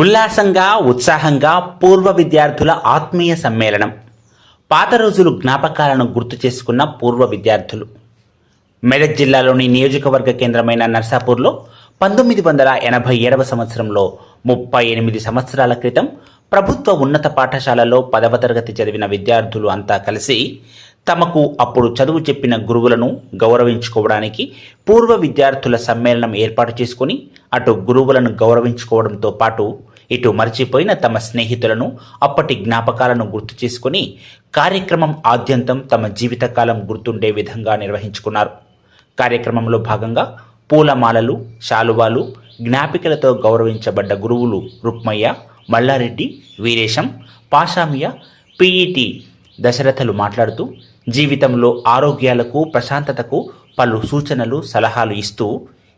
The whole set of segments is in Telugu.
ఉల్లాసంగా ఉత్సాహంగా పూర్వ విద్యార్థుల ఆత్మీయ సమ్మేళనం. పాత రోజులు జ్ఞాపకాలను గుర్తు చేసుకున్న పూర్వ విద్యార్థులు. మెదక్ జిల్లాలోని నియోజకవర్గ కేంద్రమైన నర్సాపూర్లో పంతొమ్మిది వందల ఎనభై ఏడవ సంవత్సరంలో ముప్పై ఎనిమిది సంవత్సరాల క్రితం ప్రభుత్వ ఉన్నత పాఠశాలలో పదవ తరగతి చదివిన విద్యార్థులు అంతా కలిసి తమకు అప్పుడు చదువు చెప్పిన గురువులను గౌరవించుకోవడానికి పూర్వ విద్యార్థుల సమ్మేళనం ఏర్పాటు చేసుకుని అటు గురువులను గౌరవించుకోవడంతో పాటు ఇటు మర్చిపోయిన తమ స్నేహితులను అప్పటి జ్ఞాపకాలను గుర్తు చేసుకుని కార్యక్రమం ఆద్యంతం తమ జీవితకాలం గుర్తుండే విధంగా నిర్వహించుకున్నారు. కార్యక్రమంలో భాగంగా పూలమాలలు శాలువాలు జ్ఞాపికలతో గౌరవించబడ్డ గురువులు రుక్మయ్య మల్లారెడ్డి వీరేశం పాషామియ పిఈటి దశరథలు మాట్లాడుతూ జీవితంలో ఆరోగ్యాలకు ప్రశాంతతకు పలు సూచనలు సలహాలు ఇస్తూ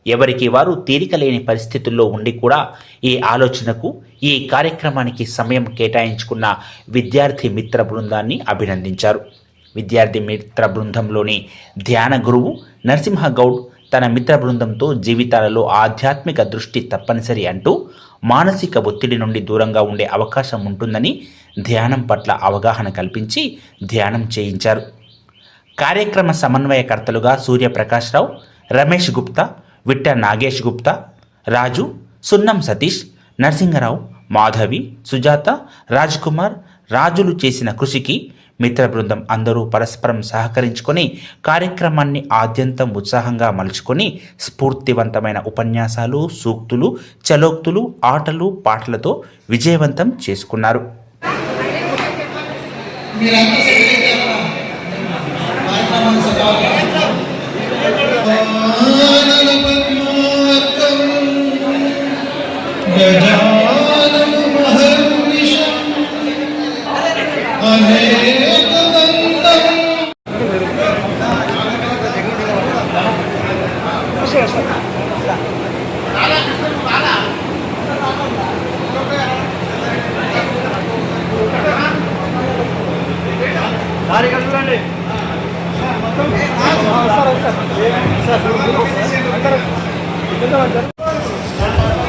ఎవరికి వారు తీరిక లేని పరిస్థితుల్లో ఉండి కూడా ఈ ఆలోచనకు ఈ కార్యక్రమానికి సమయం కేటాయించుకున్న విద్యార్థి మిత్ర బృందాన్ని అభినందించారు. విద్యార్థి మిత్ర బృందంలోని ధ్యాన గురువు నరసింహ గౌడ్ తన మిత్ర బృందంతో జీవితాలలో ఆధ్యాత్మిక దృష్టి తప్పనిసరి అంటూ మానసిక ఒత్తిడి నుండి దూరంగా ఉండే అవకాశం ఉంటుందని ధ్యానం పట్ల అవగాహన కల్పించి ధ్యానం చేయించారు. కార్యక్రమ సమన్వయకర్తలుగా సూర్యప్రకాశ్రావు రమేష్ గుప్తా విట్ట నాగేష్ గుప్తా రాజు సున్నం సతీష్ నరసింహరావు మాధవి సుజాత రాజ్ కుమార్ రాజులు చేసిన కృషికి మిత్ర బృందం అందరూ పరస్పరం సహకరించుకొని కార్యక్రమాన్ని ఆద్యంతం ఉత్సాహంగా మలుచుకొని స్ఫూర్తివంతమైన ఉపన్యాసాలు సూక్తులు చలోక్తులు ఆటలు పాటలతో విజయవంతం చేసుకున్నారు. మీరంతా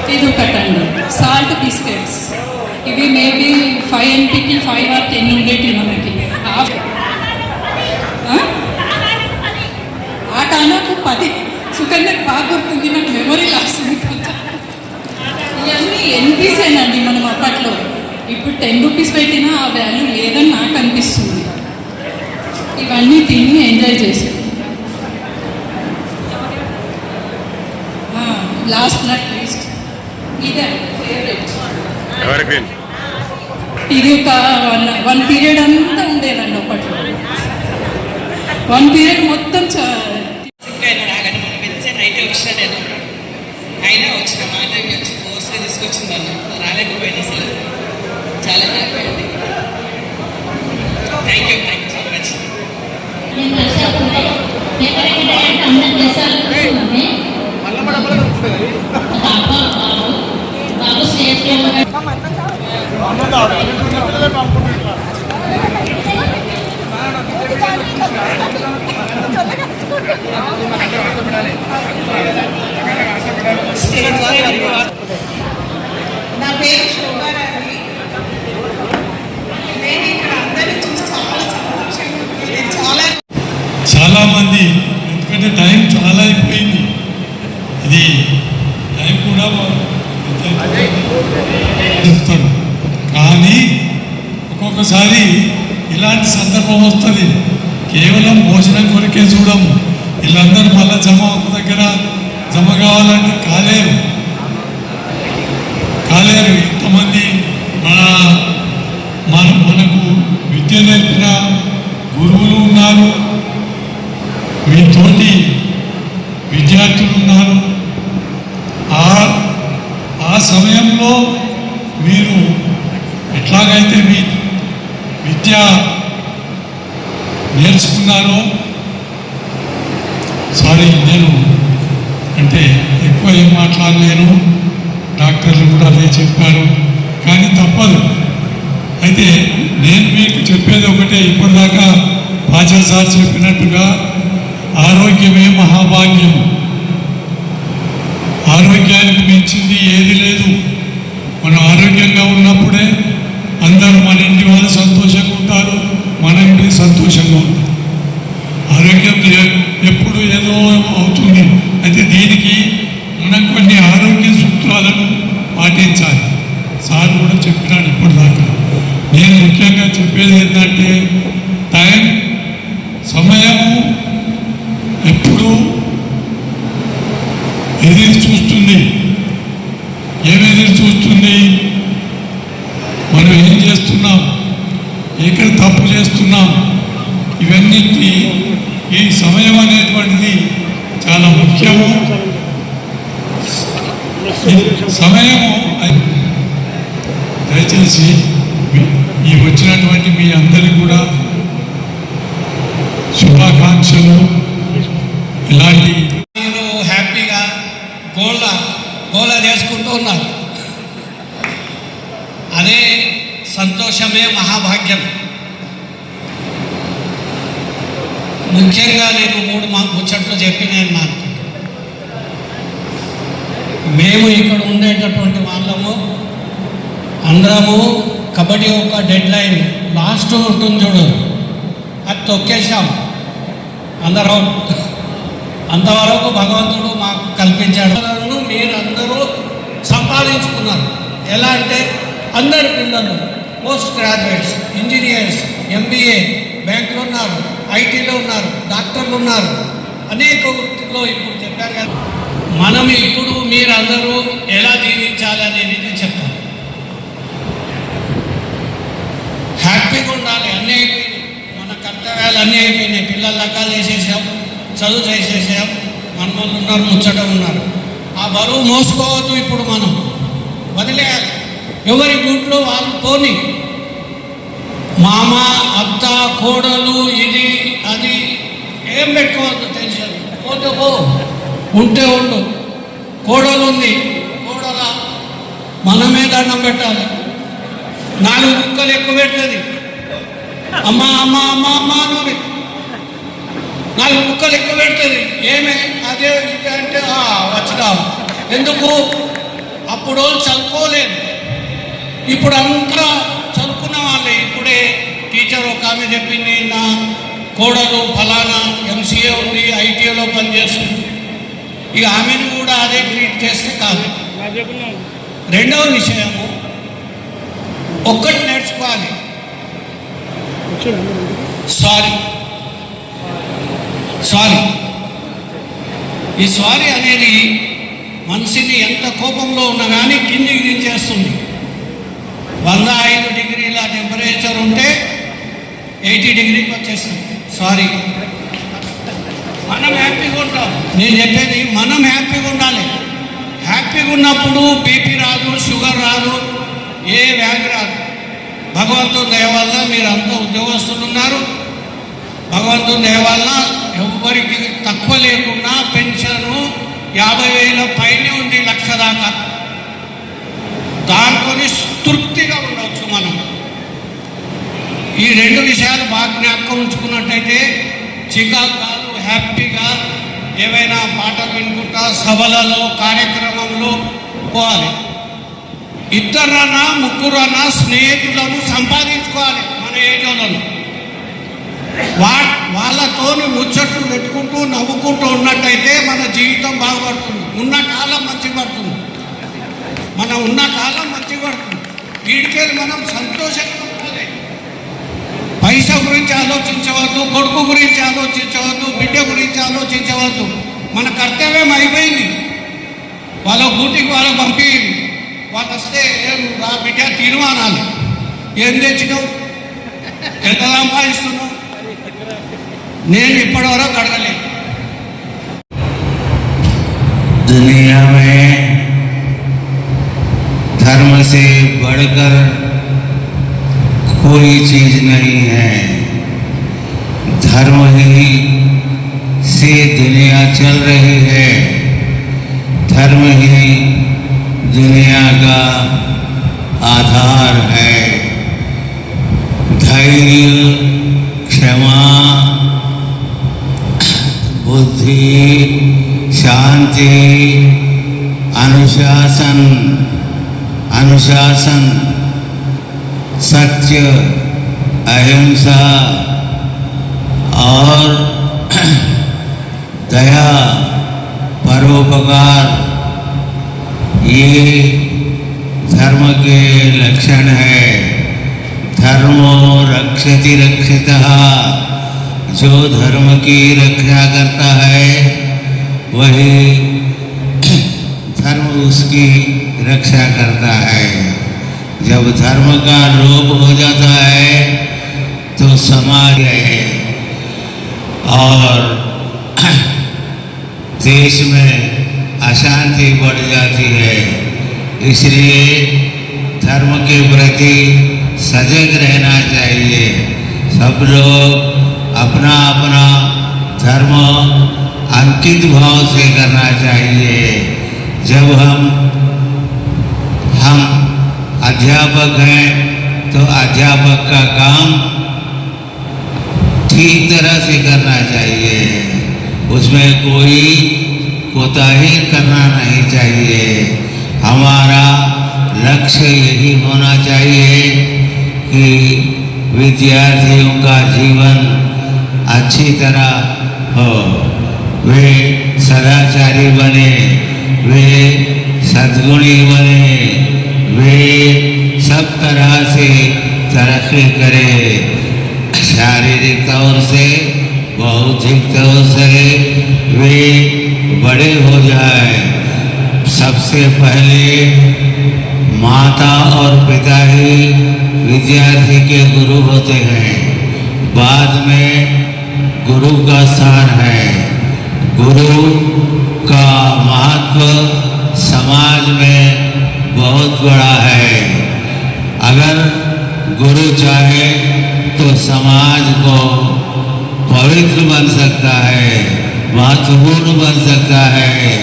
ఇది ఒకటండి సాల్ట్ బిస్కెట్స్ ఇవి మేబీ ఫైవ్ ఎంపీకి ఫైవ్ ఆర్ టెన్ ఉండేటి మనకి. ఆ? ఆట నాకు పది. సుకన్యకు బాగా గుర్తుంది నాకు మెమొరీ లాస్ ఇవన్నీ ఎన్పీసేనండి మనం అప్పట్లో. ఇప్పుడు టెన్ రూపీస్ పెట్టినా ఆ వాల్యూ లేదని నాకు అనిపిస్తుంది. ఇవన్నీ తిని ఎంజాయ్ చేసాం లాస్ట్ నాట్ లీస్ట్ ఇదే ఫేవరెట్ ఇది ఒక వన్ వన్ పీరియడ్ అంతా ఉండేదండి అప్పట్లో. వన్ పీరియడ్ మొత్తం అయినా వచ్చిన మాధవి వచ్చి ఫోర్స్గా తీసుకొచ్చింది నన్ను రాలేకపోయింది అసలు. చాలా హ్యాపీ అండి thank you thank you so much నేను నర్సాపూర్లో ఎక్కడెక్కడ అంటే అందరి దేశాలు చూస్తున్నామే బాబు బాబు బాబు స్టేజ్లో స్టేజ్ పైన నా పేరు శోభారాణి నేను ఇక్కడ అందరినీ చూసి చాలా సంతోషంగా ఉంది. చాలా చాలా మంది ఎందుకంటే టైం చాలా అయిపోయింది ఇది టైం కూడా చెప్తాడు కానీ ఒక్కొక్కసారి ఇలాంటి సందర్భం వస్తుంది. కేవలం భోజనం కొరకే చూడము. వీళ్ళందరూ మళ్ళీ జమ ఒక దగ్గర జమ కావాలంటే కాలేరు. కాలేరు. ఇంతమంది మన మన మనకు విద్య నేర్పిన గురువులు ఉన్నారు మీతోటి విద్యార్థులు ఉన్నారు ఆ ఆ సమయంలో మీరు ఎట్లాగైతే మీ విద్య నేర్చుకున్నారో సారీ నేను అంటే ఎక్కువ ఏం మాట్లాడలేను డాక్టర్లు కూడా అదే చెప్పారు కానీ తప్పదు అయితే నేను మీకు చెప్పేది ఒకటే ఇప్పటిదాకా పాచా సార్ చెప్పినట్టుగా ఆరోగ్యమే మహాభాగ్యం ఆరోగ్యానికి మించింది ఏది లేదు మన ఆరోగ్య ఆరోగ్యంగా ఉన్నప్పుడే అందరూ మన ఇంటి వాళ్ళు సంతోషంగా ఉంటారు మన ఇంటి సంతోషంగా ఉంటారు ఆరోగ్యం ఎ- ఎప్పుడు ఏదో అవుతుంది అయితే దీనికి మనం కొన్ని ఆరోగ్య సూత్రాలను పాటించాలి సార్ కూడా చెప్పినాడు ఇప్పటిదాకా నేను ముఖ్యంగా చెప్పేది ఏంటంటే టైం సమయము ఎప్పుడు ఎదురు చూస్తుంది ఏం ఎదురు చూస్తుంది మనం ఏం చేస్తున్నాం ఎక్కడ తప్పు చేస్తున్నాం ఇవన్నీ ఈ సమయం అనేటువంటిది చాలా ముఖ్యము ఈ సమయము అయి- దయచేసి మీ- ఈ వచ్చినటువంటి మీ అందరికీ కూడా శుభాకాంక్షలు ఇలాంటి మీరు హ్యాపీగా గోళ్ళ గోళ చేసుకుంటూ ఉన్నారు. అదే సంతోషమే మహాభాగ్యం. ముఖ్యంగా నేను మూడు మా ముచ్చట్లు చెప్పి నేను మాకు మేము ఇక్కడ ఉండేటటువంటి వాళ్ళము అందరము కబడ్డీ ఒక డెడ్ లైన్ లాస్ట్ ఉంటుంది చూడు. అది తొక్కేసాం అందరం అంతవరకు భగవంతుడు మాకు కల్పించాడు. మీరందరూ సంపాదించుకున్నారు. ఎలా అంటే అందరు పిల్లలు పోస్ట్ గ్రాడ్యుయేట్స్ ఇంజనీర్స్ ఎంబీఏ బ్యాంకులు ఉన్నారు ఐటీలో ఉన్నారు డాక్టర్లు ఉన్నారు. అనేక వృత్తిలో ఇప్పుడు చెప్పారు కదా. మనం ఇప్పుడు మీరందరూ ఎలా జీవించాలి అనేది నేను చెప్తాను హ్యాపీగా ఉండాలి అన్నీ అయిపోయినాయి మన కర్తవ్యాలు అన్నీ అయిపోయినాయి. పిల్లల లెక్కలు వేసేసాం చదువు చేసేసాం. మన ఉన్నారు ముచ్చట ఉన్నారు. ఆ బరువు మోసుకోవద్దు ఇప్పుడు మనం. వదిలేయాలి. ఎవరి గుంట్లో వాళ్ళు పోని. మామ అత్త కోడలు ఇది అది ఏం పెట్టుకోవద్దు టెన్షన్. పోతే పో. ఉంటే ఉండు. కోడలు ఉంది. కోడల మనమే దండం పెట్టాలి. నాలుగు కుక్కలు ఎక్కువ పెడుతుంది అమ్మ అమ్మ అమ్మ అమ్మ అని నాలుగు ముక్కలు ఎక్కువ పెడుతుంది. ఏమే? అదే ఇది అంటే "ఆ, వచ్చినావు ఎందుకు? అప్పుడు చదువుకోలేదు. ఇప్పుడు అంతా చదువుకున్న వాళ్ళే. ఇప్పుడే టీచర్ ఒక ఆమె చెప్పింది నా కోడలు ఫలానా ఎంసీఏ ఉంది ఐటీఐలో పనిచేస్తుంది. ఇక ఆమెను కూడా అదే ట్రీట్ చేస్తే కాదు. రెండవ విషయము ఒక్కటి నేర్చుకోవాలి. సారీ సారీ ఈ సారీ అనేది మనిషిని ఎంత కోపంలో ఉన్నా కానీ కిందికి దించేస్తుంది. వంద ఐదు డిగ్రీల టెంపరేచర్ ఉంటే ఎయిటీ డిగ్రీకి వచ్చేస్తుంది. సారీ మనం హ్యాపీగా ఉంటాం. నేను చెప్పేది మనం హ్యాపీగా ఉండాలి. హ్యాపీగా ఉన్నప్పుడు బీపీ రాదు షుగర్ రాదు ఏ వ్యాధి రాదు. భగవంతుని దయ వల్ల మీరు అంతా ఉద్యోగస్తులు ఉన్నారు. భగవంతుని దయ వల్ల ఎవరికి తక్కువ లేకుండా పెన్షను యాభై వేల పైనే ఉంది లక్ష దాకా. దాంతో తృప్తిగా ఉండవచ్చు మనం. ఈ రెండు విషయాలు బాగా జ్ఞాపకం ఉంచుకున్నట్టయితే చికాకాలు హ్యాపీగా ఏవైనా పాటలు వినుకుంటా సభలలో కార్యక్రమంలో పోవాలి. ఇద్దరన ముగ్గురన్నా స్నేహితులను సంపాదించుకోవాలి మన ఏజోలను వా వాళ్ళతోని ముచ్చట్లు పెట్టుకుంటూ నవ్వుకుంటూ ఉన్నట్టయితే మన జీవితం బాగుపడుతుంది. ఉన్న కాలం మంచి పడుతుంది. మనం ఉన్న కాలం మంచి పడుతుంది. వీడికెళ్ళి మనం సంతోషంగా ఉండాలి. పైసా గురించి ఆలోచించవద్దు కొడుకు గురించి ఆలోచించవద్దు బిడ్డ గురించి ఆలోచించవద్దు. మన కర్తవ్యం అయిపోయింది. వాళ్ళ గూటికి వాళ్ళ పంపి వాళ్ళు వస్తే ఏం రా బిడ్డ తీర్మానాలు ఏం తెచ్చినావు ఎంత సంపాదిస్తున్నావు నేను ఇప్పటివరకు అడగలేదు दुनिया में धर्म से बढ़कर कोई चीज नहीं है धर्म ही से दुनिया चल रही है धर्म ही दुनिया का आधार है। धैर्य, क्षमा, बुद्धि, शांति, अनुशासन अनुशासन, सत्य, अहिंसा और दया, परोपकार ये के लक्षण है। धर्मो रक्षति रक्षितः, जो धर्म की रक्षा करता है, वही धर्म उसकी रक्षा करता है। जब धर्म का लोप हो जाता है तो समाज है। और देश में अशांति बढ़ जाती है। इसलिए धर्म के प्रति सजग रहना चाहिए। सब लोग अपना अपना धर्म अंकित भाव से करना चाहिए। जब हम हम अध्यापक हैं तो अध्यापक का काम ठीक तरह से करना चाहिए। उसमें कोई कोताही करना नहीं चाहिए। हमारा लक्ष्य यही होना चाहिए कि विद्यार्थियों का जीवन अच्छी तरह हो। वे सदाचारी बने, वे सद्गुणी बने, वे सब तरह से तरक्की करें। शारीरिक तौर से, बौद्धिक तौर से वे बड़े हो जाए। सबसे पहले माता और पिता ही विद्यार्थी के गुरु होते हैं। बाद में गुरु का स्थान है। गुरु का महत्व समाज में बहुत बड़ा है। अगर गुरु चाहे तो समाज को पवित्र बन सकता है, महत्वपूर्ण बन सकता है।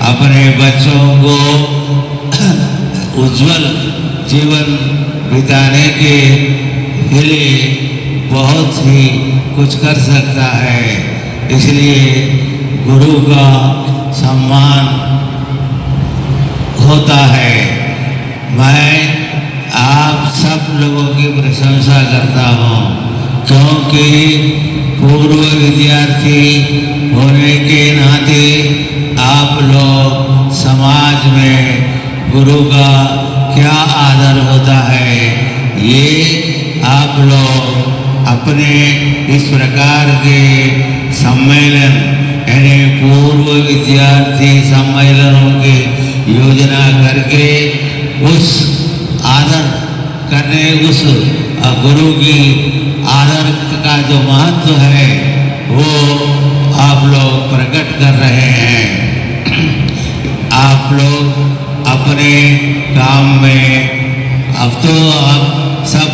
अपने बच्चों को उज्जवल जीवन बिताने के लिए बहुत ही कुछ कर सकता है। इसलिए गुरु का सम्मान होता है। मैं आप सब लोगों की प्रशंसा करता हूँ, क्योंकि पूर्व विद्यार्थी होने के नाते आप लोग समाज में गुरु का क्या आदर होता है, ये आप लोग अपने इस प्रकार के सम्मेलन, यानी पूर्व विद्यार्थी सम्मेलनों की योजना करके उस आदर करने, उस गुरु की आदर का जो महत्व है, वो आप लोग प्रकट कर रहे हैं। आप लोग अपने काम में। अब तो आप सब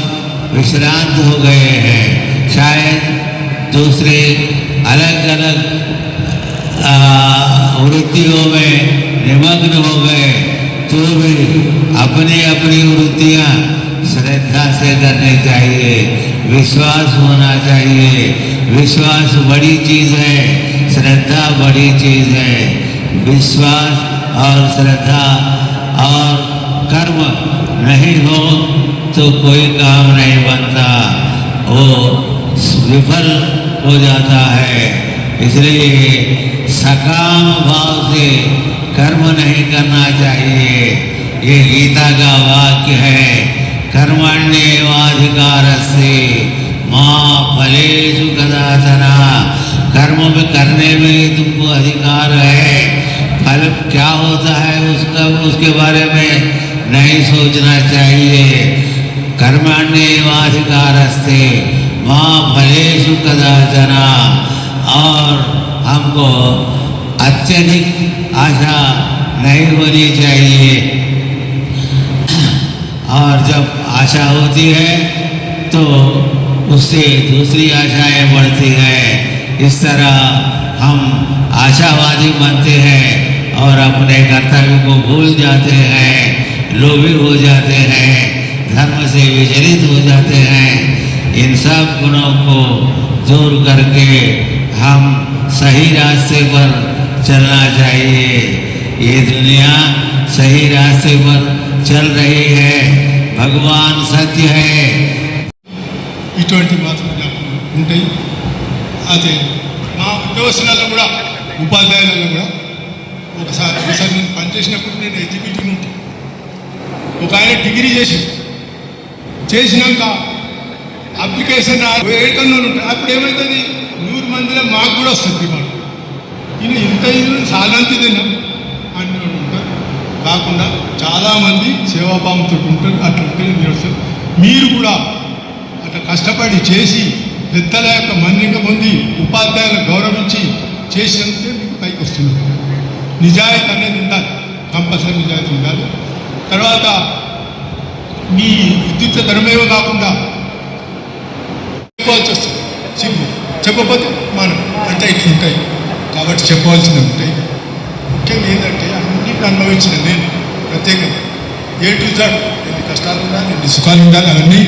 विश्रांत हो गए हैं। शायद दूसरे अलग अलग वृत्तियों में निमग्न हो गए तो भी अपनी अपनी वृत्तियाँ श्रद्धा से करनी चाहिए। विश्वास होना चाहिए। विश्वास बड़ी चीज़ है, श्रद्धा बड़ी चीज़ है। विश्वास और श्रद्धा और कर्म नहीं हो तो कोई काम नहीं बनता। वो विफल हो जाता है। इसलिए सकाम भाव से कर्म नहीं करना चाहिए। ये गीता का वाक्य है कर्मण्यवाधिकार से माँ फलेशु कदाचना। कर्म में करने में तुमको अधिकार है। फल क्या होता है उसका उसके बारे में नहीं सोचना चाहिए। कर्मण्यवाधिकार से माँ फलेशु कदाचना। और हमको अत्यधिक आशा नहीं होनी चाहिए। और जब आशा होती है तो उससे दूसरी आशाएँ बढ़ती हैं। इस तरह हम आशावादी बनते हैं। और अपने कर्तव्य को भूल जाते हैं लोभी हो जाते हैं धर्म से विचलित हो जाते हैं इन सब गुणों को दूर करके हम सही रास्ते पर चलना चाहिए ये दुनिया सही रास्ते पर चल रही है भगवान सत्य है ఇటువంటి మాత్రం జ్ఞాపకం ఉంటాయి అదే మా ఉద్యోగస్తులలో కూడా ఉపాధ్యాయులలో కూడా ఒకసారి ఒకసారి నేను పనిచేసినప్పుడు నేను ఎగ్జిక్యూటివ్ ఉంటాను ఒక ఆయన డిగ్రీ చేసి చేసినాక అప్లికేషన్ వేయటంలో ఉంటాయి. అప్పుడు ఏమవుతుంది నూరు మందిలో మాకు కూడా వస్తుంది డిమాండ్ ఈయన ఇంత ఇల్లు సాధాంతిదేనా అని వాళ్ళు ఉంటారు. కాకుండా చాలామంది సేవాభావంతో ఉంటారు. అట్లా ఉంటే మీరు కూడా అట్లా కష్టపడి చేసి పెద్దల యొక్క మన్నిక పొంది ఉపాధ్యాయులు గౌరవించి చేసినందుకే మీకు పైకి వస్తున్నారు నిజాయితీ అనేది ఉండాలి. కంపల్సరీ నిజాయితీ ఉండాలి. తర్వాత మీ విద్యుత్ ధనమేమో కాకుండా చెప్పవలసి వస్తుంది. చెప్పు చెప్పకపోతే మనం అంటే ఇట్లుంటాయి కాబట్టి చెప్పవలసినవి ఉంటాయి. ముఖ్యంగా ఏంటంటే అన్నింటిని అనుభవించిన నేను ప్రత్యేకంగా. ఏ టు జడ్ ఎన్ని కష్టాలు ఉండాలి ఎన్ని సుఖాలు ఉండాలి అవన్నీ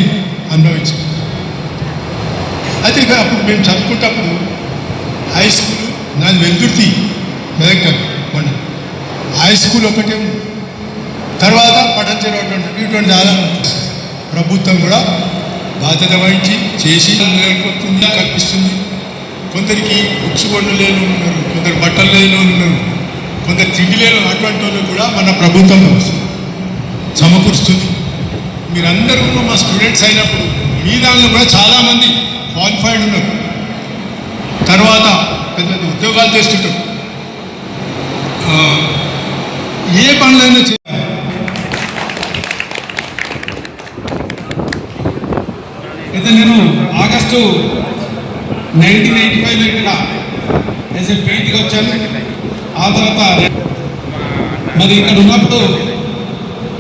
అనుభవించిన. అయితే అప్పుడు మేము చదువుకుంటప్పుడు హై స్కూల్ నాది వెలుతుర్తి మెదక్ హై స్కూల్ ఒకటే ఉంది. తర్వాత పఠంచెరు అటువంటి ఇటువంటి చాలా ప్రభుత్వం కూడా బాధ్యత వహించి చేసి వస్తుందా కల్పిస్తుంది. కొందరికి బుక్స్ కొండ లేని ఉన్నారు కొందరు బట్టలు లేని ఉన్నారు కొందరు తిండి లేని వాళ్ళు అటువంటి వాళ్ళు కూడా మన ప్రభుత్వం సమకూరుస్తుంది. మీరందరూ మా స్టూడెంట్స్ అయినప్పుడు మీ దానిలో కూడా చాలామంది క్వాలిఫైడ్ ఉన్నారు. తర్వాత పెద్ద పెద్ద ఉద్యోగాలు చేస్తుంటారు. ఏ పనులైనా చేయాలి అయితే నేను ఆగస్టు నైన్టీన్ ఎయిటీ ఫైవ్లో ఇక్కడ యాజ్ ఎ పెయింట్కి వచ్చాను. ఆ తర్వాత మరి ఇక్కడ ఉన్నప్పుడు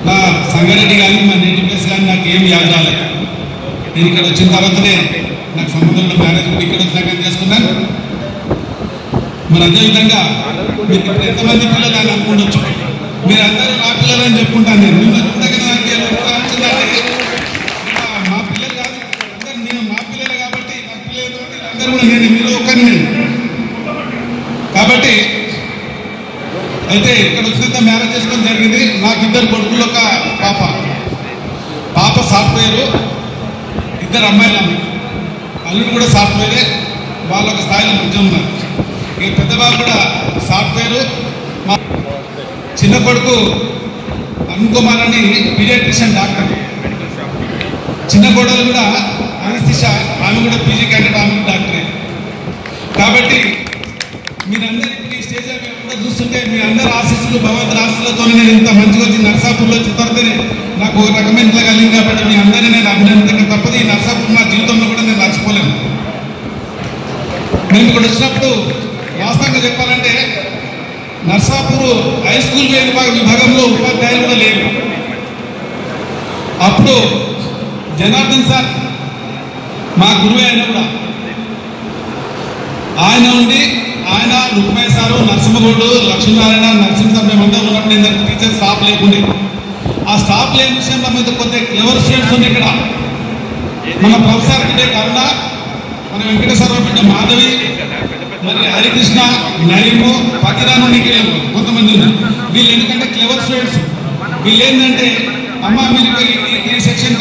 నా సంగారెడ్డి కానీ మా నేటివ్ ప్లేస్ కానీ నాకు ఏం యాద రాలేదు. నేను ఇక్కడ వచ్చిన తర్వాతనే నాకు సంబంధంలో మ్యారేజ్ కూడా ఇక్కడ వచ్చినాక చేసుకున్నాను. మరి అదేవిధంగా మీరు ఇప్పుడు ఎంతమంది పిల్లలు అని అనుకుండొచ్చు. మీరు అందరూ నా పిల్లలని చెప్పుకుంటాను నేను. మిమ్మల్ని చూడగానే నాకు మా పిల్లలు కాదు. అందరు నేను మా పిల్లలు కాబట్టి నా పిల్లలు అందరూ కూడా నేను మీలో ఒక్కరిని నేను. కాబట్టి అయితే ఇక్కడ వచ్చినంత మ్యారేజ్ చేసుకోవడం జరిగింది. నాకు ఇద్దరు కొడుకులు ఒక పాప. పాప సాఫ్ట్వేర్ ఇద్దరు అమ్మాయిలు ఆమె అల్లుడు కూడా సాఫ్ట్వేరే వాళ్ళ ఒక స్థాయిలో మంచిగా ఉన్నారు. ఈ పెద్దబాబు కూడా సాఫ్ట్వేర్ మా చిన్న కొడుకు అరుణ్ కుమార్ అని పీడియాట్రిషియన్ డాక్టర్. చిన్న కోడలు కూడా అనస్థిష ఆమె కూడా పీజీ క్యాండిడేట్ ఆమె కూడా డాక్టరే. కాబట్టి మీరందరికీ స్టేజ్ మీద కూడా చూస్తుంటే మీ అందరి ఆశీస్సులు భగవంతుని ఆశీస్సులతో నేను ఇంత మంచిగా వచ్చి నర్సాపూర్లో చిత్తడితేనే నాకు ఒక రకమైన కలిగింది కాబట్టి మీ అందరినీ నేను అభినందించక తప్పదు. ఈ నర్సాపూర్ నా జీవితంలో కూడా నేను మర్చిపోలేను. మేము ఇక్కడ వచ్చినప్పుడు వాస్తవంగా చెప్పాలంటే నర్సాపూర్ హై స్కూల్ విభాగంలో ఉపాధ్యాయులు కూడా లేరు. అప్పుడు జనార్దన్ సార్ మా గురువు ఆయన కూడా. ఆయన ఉండి ఆయన రుక్మయ్య సారు నరసింహగౌడు లక్ష్మీనారాయణ నరసింహ మేమంతా ఉన్నప్పుడు ఏంటంటే టీచర్ స్టాఫ్ లేకుండే. ఆ స్టాఫ్ లేని విషయంలో మీద కొద్ది క్లెవర్ స్టూడెంట్స్ ఉంది ఇక్కడ. మన ప్రొఫెసర్ బిడ్డ కరుణ మన వెంకటేశ్వరరావు బిడ్డ మాధవి మరి హరికృష్ణ నయము పకిరాను కొంతమంది ఉన్నారు. వీళ్ళు ఎందుకంటే క్లెవర్ స్టూడెంట్స్ వీళ్ళు ఏంటంటే అమ్మ మీరు ఈ- సెక్షన్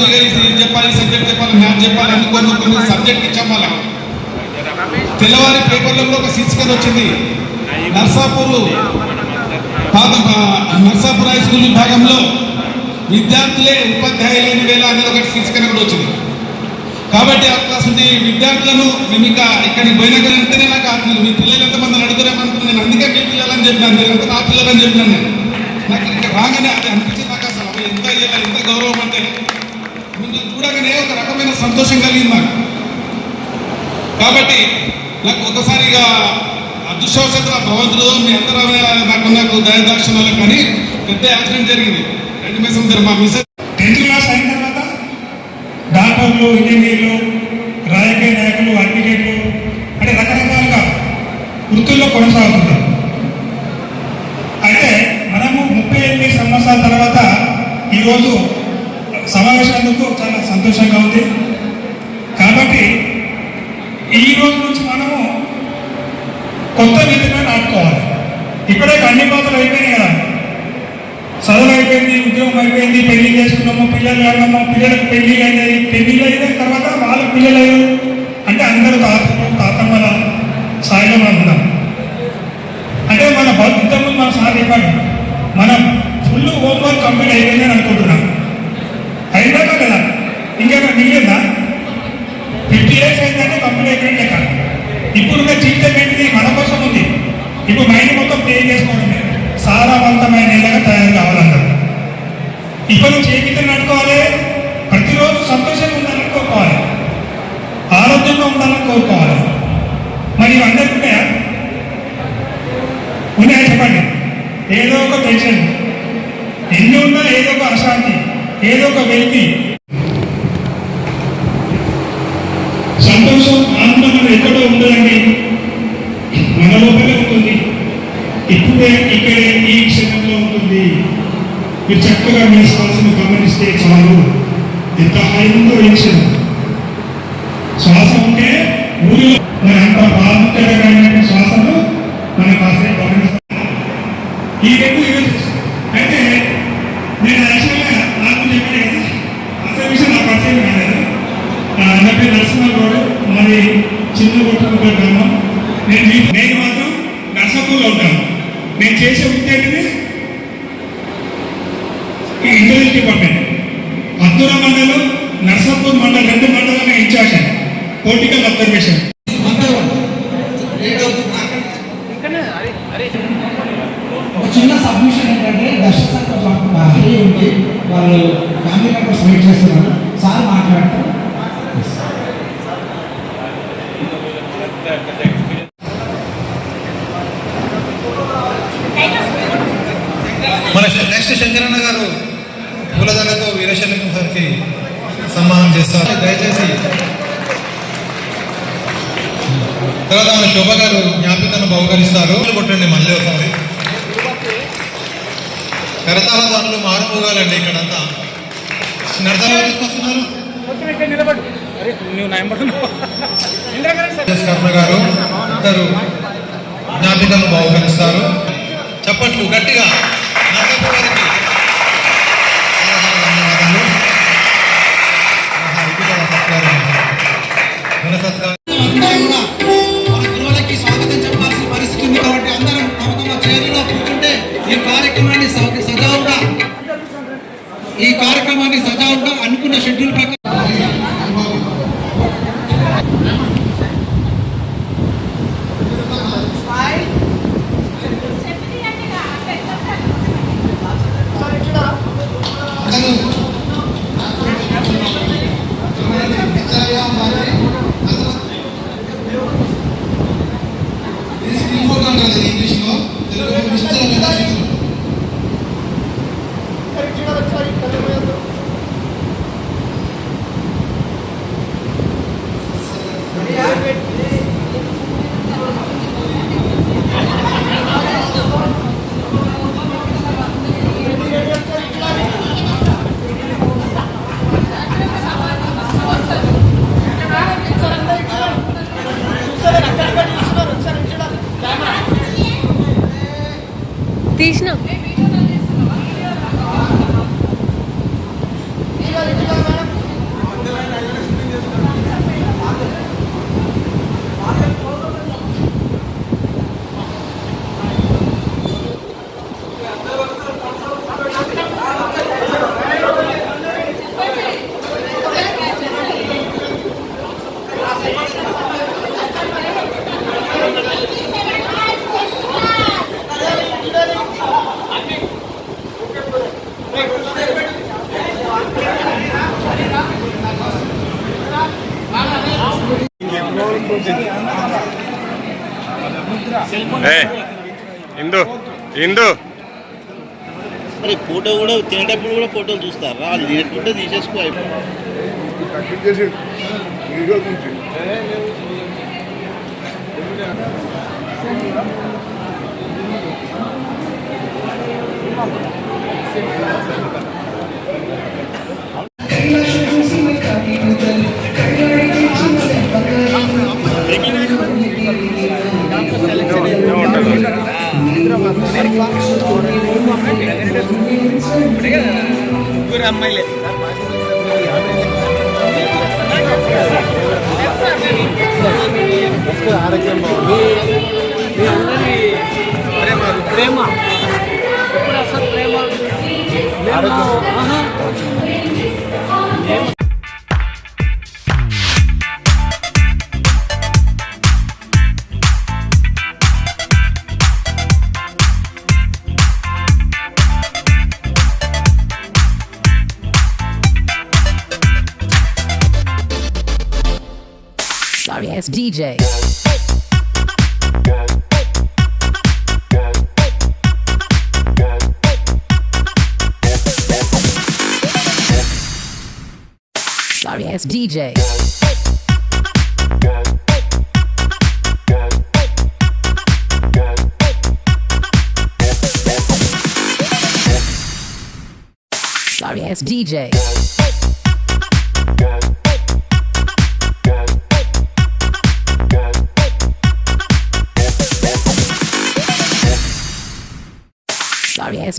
చెప్పాలి సబ్జెక్ట్ చెప్పాలి మ్యాథ్ చెప్పాలి అని కొన్ని సబ్జెక్ట్ ఇచ్చాం వాళ్ళకి తెల్లవారి పేపర్లో కూడా ఒక శీర్షికన వచ్చింది. నర్సాపూర్ నర్సాపూర్ హై స్కూల్ విభాగంలో విద్యార్థులే ఉపాధ్యాయులు వేళ అనేది ఒక శీర్షికన కూడా వచ్చింది. కాబట్టి అట్లాంటి విద్యార్థులను మేము ఇంకా ఇక్కడికి పోయినాక వెంటనే నాకు ఆత్మీయులు మీ పిల్లలు ఎంతమంది అడుగుతారేమనుకున్నాను నేను. అందుకే మీ పిల్లలని చెప్పినాను. మీరు ఎంత నా పిల్లలని చెప్పినాను నేను. నాకు ఇక్కడ రాగానే అది అనిపించింది నాకు అసలు. అవి ఎంత ఇయ్యాలి, ఎంత గౌరవం అంటే. మిమ్మల్ని చూడగానే ఒక రకమైన సంతోషం కలిగింది నాకు. కాబట్టి నాకు ఒకసారిగా అదృష్టవశాత్తు ఆ భగవంతుడు మీ అందరూ నాకు నాకు దయదాక్షణాలు కానీ పెద్ద యాక్సిడెంట్ జరిగింది. రెండు మేసం మా మిస్ టెన్త్ క్లాస్ డాక్టర్లు ఇంజనీర్లు రాజకీయ నాయకులు అడ్వకేట్లు అంటే రకరకాలుగా వృత్తుల్లో కొనసాగుతుంది అయితే మనము ముప్పై ఎనిమిది సంవత్సరాల తర్వాత ఈరోజు సమావేశందుకు చాలా సంతోషంగా ఉంది. కాబట్టి ఈ రోజు నుంచి మనము కొత్త విధంగా నాటుకోవాలి. ఇక్కడే అన్ని పాత్రలు అయిపోయినాయి కదా. చదువు అయిపోయింది ఉద్యోగం అయిపోయింది పెళ్ళి చేసుకున్నాము పిల్లలు అన్నాము పిల్లలకు పెళ్ళి అయినాయి. పెళ్ళి అయిన తర్వాత వాళ్ళకి పిల్లలు అయ్యారు అంటే అందరూ తాతలు తాతమ్మల స్థాయిలో మనం ఉన్నాం. అంటే మన ఇంతకుముందు మన సార్ చెప్పాడు మనం ఫుల్ హోంవర్క్ కంప్లీట్ అయిపోయిందని అనుకుంటున్నాం. అయినా కదా ఇంకేమైనా మిగిలిందా? ఫిఫ్టీ ఇయర్స్ అయిందంటే కంప్లీట్ అయిపోయింది లెక్క. ఇప్పుడున్న జీవితం ఏంటిది? మన కోసం ఉంది. ఇప్పుడు మైండ్ మొత్తం ప్లే చేసుకోవడమే. సారవంతమైన నేలగా తయారు కావాలన్నారు ఇప్పుడు నువ్వు నడుకోవాలి? ప్రతిరోజు సంతోషంగా ఉండాలని కోరుకోవాలి. ఆరోగ్యంగా ఉండాలని కోరుకోవాలి. మరి ఇవన్నీ అందరికీ ఉన్నాయా? ఉన్నాయా చెప్పండి. ఏదో ఒక టెన్షన్. ఎన్ని ఉన్నా ఏదో ఒక అశాంతి ఏదో ఒక వెలితి సంతోషం ఆనందం అనేది ఎక్కడో ఉండదండి మన లోపలే ఉంటుంది ఇప్పుడే ఇక్కడే ఈ క్షణంలో ఉంటుంది మీరు చక్కగా మీ శ్వాసను గమనిస్తే చాలు. ఎంత హాయి ఉందో ఈ శ్వాస ఉంటే ఊరిలో మరి అంత బాధ్యతకరమైన శ్వాసను మన కాసేపు గమనిస్తాం ఈ రెండు ఈరోజు అయితే నేను యాక్చువల్గా నాకు చెప్పాను కదా అసలు విషయం నా పరిచయం కాలేదు ఆ, నా పేరు నరసింహారావు మరి చిన్న కొట్టుకుంట గ్రామం నేను మీ- నేను మాత్రం నర్సాపూర్లో ఉంటాను నేను చేసే వృత్తి ఏంటిది ఈ ఇంటెలిజెన్స్ డిపార్ట్మెంట్ అద్దూర మండలం నర్సాపూర్ మండలం రెండు మండలంగా ఇన్ఛార్జ్ పొలిటికల్ అబ్జర్వేషన్ ఒక చిన్న సబ్మిషన్ ఏంటంటే దర్శక సంఘం హరి ఉంది వాళ్ళు ఫ్యామిలీ మెంబర్స్ వెయిట్ చేస్తున్నారు సార్ మాట్లాడతారు మన నెక్స్ట్ శంకరన్న గారు పూలదండతో వీరశల్యం గారికి సన్మానం చేస్తారు దయచేసి తర్వాత మన శోభ గారు జ్ఞాపికను బహుకరిస్తారు. కొట్టండి మళ్ళీ ఒకసారి. కరతాల పనులు మారుమోగాలండి ఇక్కడంతా. తీసుకొస్తున్నారు? కర్ణ గారు ఇద్దరు జ్ఞాపికను బహుకరిస్తారు. చప్పట్లు గట్టిగా. వాళ్ళు తినేటప్పుడు తీసేసుకో అయిపోయింది ఇరవై అమ్మాయిలే. ఆరోగ్యం ప్రేమ. ఎప్పుడు అసలు ప్రేమ? Sorry ass DJ. Sorry ass DJ. Sorry ass DJ. Sorry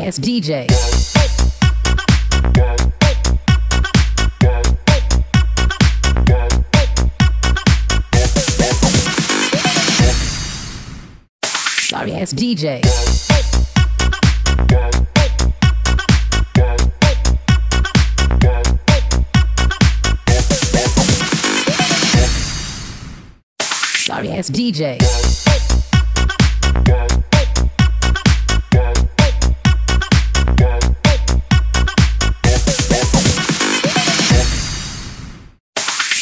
ass DJ. Sorry ass DJ. Ass DJ.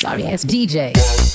Sorry ass DJ.